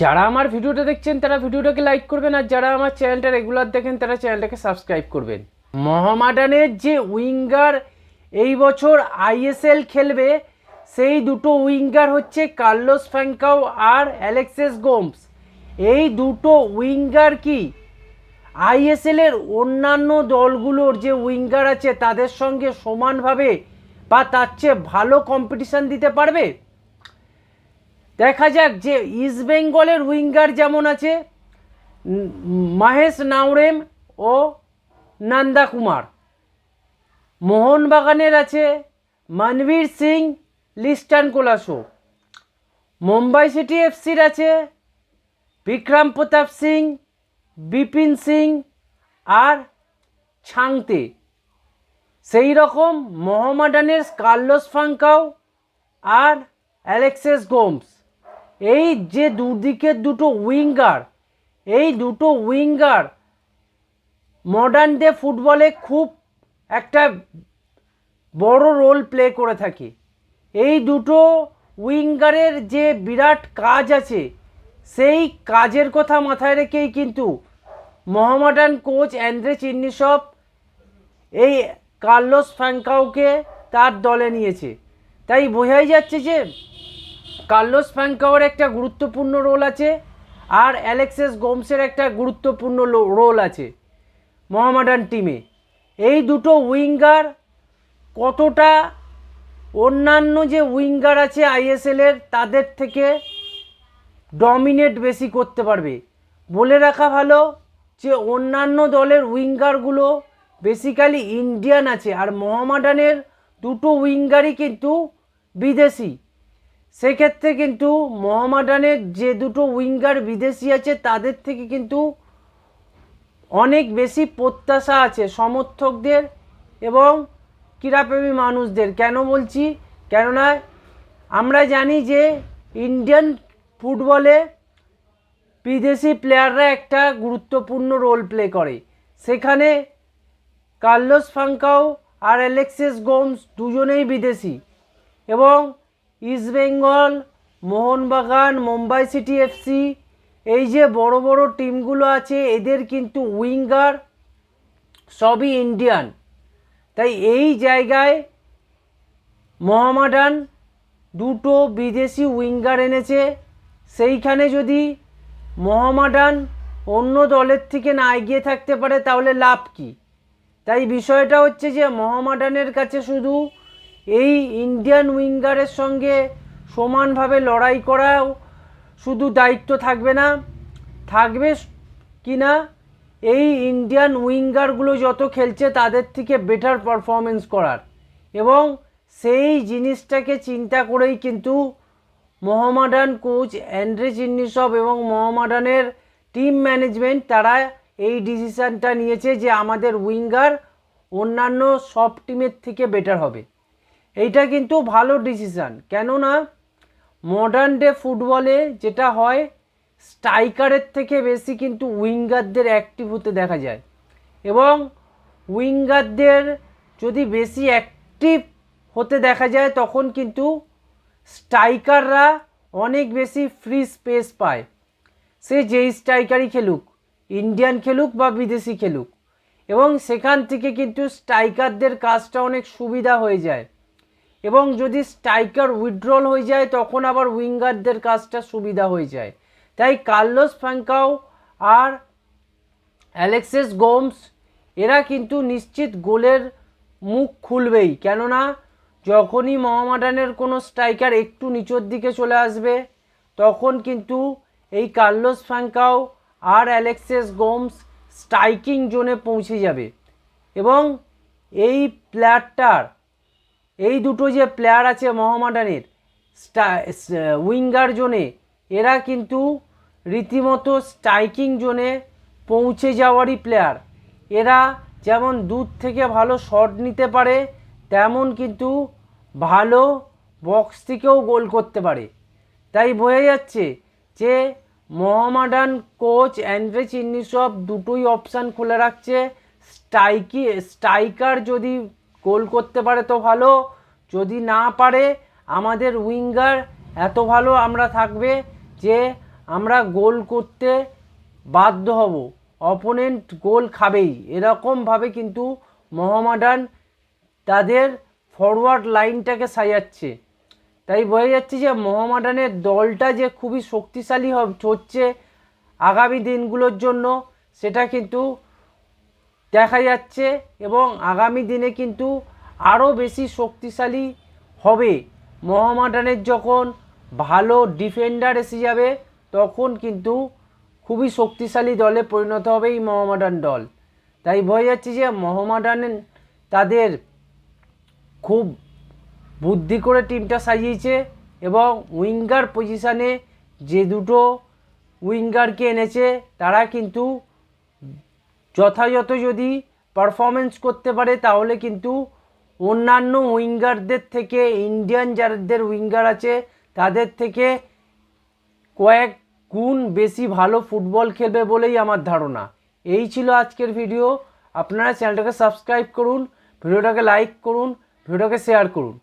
যারা আমার ভিডিওটা দেখছেন, তারা ভিডিওটাকে লাইক করবেন, আর যারা আমার চ্যানেলটা রেগুলার দেখেন, তারা চ্যানেলটাকে সাবস্ক্রাইব করবেন। মোহামেডানের যে উইঙ্গার এই বছর আইএসএল খেলবে, সেই দুটো উইঙ্গার হচ্ছে কার্লোস ফ্যাঙ্কাও আর অ্যালেক্সেস গোমস। এই দুটো উইঙ্গার কি? আইএসএল এর অন্যান্য দলগুলোর যে উইঙ্গার আছে, তাদের সঙ্গে সমানভাবে বা তার চেয়ে ভালো কম্পিটিশান দিতে পারবে? দেখা যাক যে ইস্ট বেঙ্গলের উইঙ্গার যেমন আছে মহেশ নাওরেম ও নন্দা কুমার। মোহনবাগানের আছে মনবীর সিং, লিস্টান কোলাসো। মুম্বাই সিটি এফসির আছে বিক্রম প্রতাপ সিং, বিপিন সিং আর ছাংতে। সেই রকম মোহামেডানের কার্লোস ফাঙ্কাও আর অ্যালেক্সেস গোমস। এই যে দুদিকের দুটো উইঙ্গার, এই দুটো উইঙ্গার মডার্ন ডে ফুটবলে খুব একটা বড় রোল প্লে করে থাকে। এই দুটো উইঙ্গারের যে বিরাট কাজ আছে, সেই কাজের কথা মাথায় রেখেই কিন্তু মোহামেডান কোচ অ্যান্ড্রে চিন্নিসব এই কার্লোস ফ্যাঙ্কাওকে তার দলে নিয়েছে। তাই বোঝাই যাচ্ছে যে কার্লোস ফ্যাঙ্কাওয়ের একটা গুরুত্বপূর্ণ রোল আছে, আর অ্যালেক্সেস গোমসের একটা গুরুত্বপূর্ণ রোল আছে মোহামেডান টিমে। এই দুটো উইঙ্গার কতটা অন্যান্য যে উইঙ্গার আছে আইএসএলের তাদের থেকে ডমিনেট বেশি করতে পারবে। বলে রাখা ভালো যে অন্যান্য দলের উইঙ্গারগুলো বেসিক্যালি ইন্ডিয়ান আছে, আর মোহামেডানের দুটো উইঙ্গারই কিন্তু বিদেশি। সেক্ষেত্রে কিন্তু মোহামেডানের যে দুটো উইঙ্গার বিদেশি আছে, তাদের থেকে কিন্তু অনেক বেশি প্রত্যাশা আছে সমর্থকদের এবং ক্রীড়াপ্রেমী মানুষদের। কেন বলছি? কেননা আমরা জানি যে ইন্ডিয়ান ফুটবলে বিদেশি প্লেয়াররা একটা গুরুত্বপূর্ণ রোল প্লে করে। সেখানে কার্লোস ফাঙ্কাও আর অ্যালেক্সিস গোমস দুজনেই বিদেশি এবং ইস্টবেঙ্গল মোহনবাগান, মুম্বাই সিটি এফসি এই যে বড় বড় টিমগুলো আছে, এদের কিন্তু উইঙ্গার সবই ইন্ডিয়ান। তাই এই জায়গায় মোহামেডান দুটো বিদেশি উইঙ্গার এনেছে। সেইখানে যদি মোহামেডান অন্য দলের থেকে না এগিয়ে থাকতে পারে, তাহলে লাভ কি? তাই বিষয়টা হচ্ছে যে, মোহামেডানের কাছে শুধু এই ইন্ডিয়ান উইঙ্গারের সঙ্গে সমানভাবে লড়াই করাও শুধু দায়িত্ব থাকবে না, থাকবে কি না এই ইন্ডিয়ান উইঙ্গারগুলো যত খেলছে তাদের থেকে বেটার পারফরমেন্স করার। এবং সেই জিনিসটাকে চিন্তা করেই কিন্তু মোহামেডান কোচ অ্যান্ড্রে চিন্নিসব এবং মোহামেডানের টিম ম্যানেজমেন্ট তারা এই ডিসিশানটা নিয়েছে যে আমাদের উইঙ্গার অন্যান্য সব টিমের থেকে বেটার হবে। এইটা কিন্তু ভালো ডিসিশান কেননা মডার্ন ডে ফুটবলে যেটা হয় স্ট্রাইকারের থেকে বেশি কিন্তু উইঙ্গারদের অ্যাক্টিভ হতে দেখা যায়। এবং উইঙ্গারদের যদি বেশি অ্যাক্টিভ হতে দেখা যায়, তখন কিন্তু স্ট্রাইকাররা অনেক বেশি ফ্রি স্পেস পায়। সে যেই স্ট্রাইকারই খেলুক ইন্ডিয়ান খেলুক বা বিদেশি খেলুক। এবং সেখান থেকে কিন্তু স্ট্রাইকারদের কাজটা অনেক সুবিধা হয়ে যায়। এবং যদি স্ট্রাইকার উইথড্রল হয়ে যায়, তখন আবার উইঙ্গারদের কাজটা সুবিধা হয়ে যায়। তাই কার্লোস ফ্যাঙ্কাও আর অ্যালেক্সেস গোমস, এরা কিন্তু নিশ্চিত গোলের মুখ খুলবেই। কেননা, যখনই মোহামেডানের কোনো স্ট্রাইকার একটু নিচের দিকে চলে আসবে, তখন কিন্তু এই কার্লোস ফ্যাঙ্কাও আর অ্যালেক্সেস গোমস স্ট্রাইকিং জোনে পৌঁছে যাবে। এবং এই প্লেয়ারটার এই দুটো যে প্লেয়ার আছে মোহামেডানের উইঙ্গার জোনে, এরা কিন্তু রীতিমতো স্ট্রাইকিং জোনে পৌঁছে যাওয়ারই প্লেয়ার এরা যেমন দূর থেকে ভালো শট নিতে পারে, তেমন কিন্তু ভালো বক্স থেকেও গোল করতে পারে। তাই বোঝা যাচ্ছে যে মোহামেডান কোচ অ্যান্ড্রে চিন্নিসব দুটোই অপশান খুলে রাখছে। স্ট্রাইকি স্ট্রাইকার যদি গোল করতে পারে তো ভালো, যদি না পারে আমাদের উইঙ্গার এত ভালো আমরা থাকবে যে আমরা গোল করতে বাধ্য হব। অপোনেন্ট গোল খাবেই। এরকমভাবে কিন্তু মোহামেডান তাদের ফরওয়ার্ড লাইনটাকে সাজাচ্ছে। তাই বোঝা যাচ্ছে যে মোহামেডানের দলটা যে খুবই শক্তিশালী হচ্ছে আগামী দিনগুলোর জন্য, সেটা কিন্তু দেখা যাচ্ছে এবং আগামী দিনে কিন্তু আরও বেশি শক্তিশালী হবে। মোহামেডানের যখন ভালো ডিফেন্ডার এসে যাবে, তখন কিন্তু খুবই শক্তিশালী দলে পরিণত হবে এই মোহামেডান দল। তাই বোঝা যাচ্ছে যে মোহামেডান তাদের খুব বুদ্ধি করে টিমটা সাজিয়েছে এবং উইঙ্গার পজিশানে যে দুটো উইঙ্গারকে এনেছে, তারা কিন্তু যথাযথ যদি পারফরমেন্স করতে পারে, তাহলে কিন্তু অন্যান্য উইঙ্গারদের থেকে ইন্ডিয়ান যাদের উইঙ্গার আছে, তাদের থেকে কয়েক গুণ বেশি ভালো ফুটবল খেলবে বলেই আমার ধারণা। এই ছিল আজকের ভিডিও আপনারা চ্যানেলটাকে সাবস্ক্রাইব করুন ভিডিওটাকে লাইক করুন ভিডিওটাকে শেয়ার করুন।